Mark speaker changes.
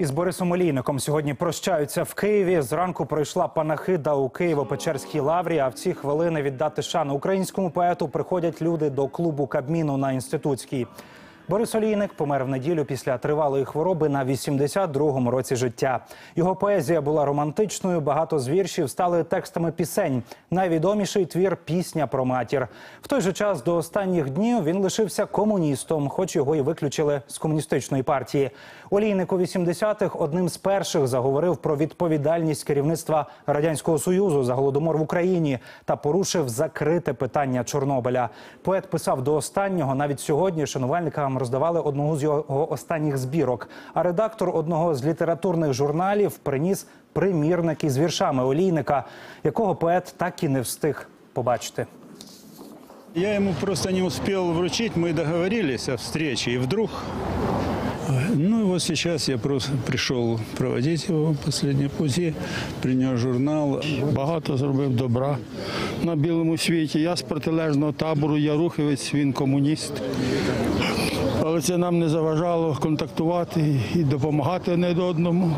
Speaker 1: Із Борисом Олійником сьогодні прощаються в Києві. Зранку пройшла панахида у Києво-Печерській лаврі. А в ці хвилини віддати шану українському поету приходять люди до клубу Кабміну на інститутській. Борис Олійник помер в неділю після тривалої хвороби на 82-му році життя. Його поезія була романтичною. Багато з віршів стали текстами пісень. Найвідоміший твір пісня про матір. В той же час до останніх днів він лишився комуністом, хоч його і виключили з комуністичної партії. Олійник у 80-х одним з перших заговорив про відповідальність керівництва радянського союзу за голодомор в Україні та порушив закрите питання Чорнобиля. Поет писав до останнього. Навіть сьогодні шанувальникам роздавали одного з його останніх збірок. А редактор одного з літературних журналів приніс примірник із віршами Олійника, якого поет так і не встиг побачити.
Speaker 2: Я ему просто не успел вручить, мы договорились о встрече, и вдруг... Ну вот сейчас я просто пришел проводить его в последнее пути, принес журнал.
Speaker 3: Багато зробив добра на білому світі. Я з протилежного табору, я рухівець, він комуніст. Але це нам не заважало контактувати і допомагати не одному.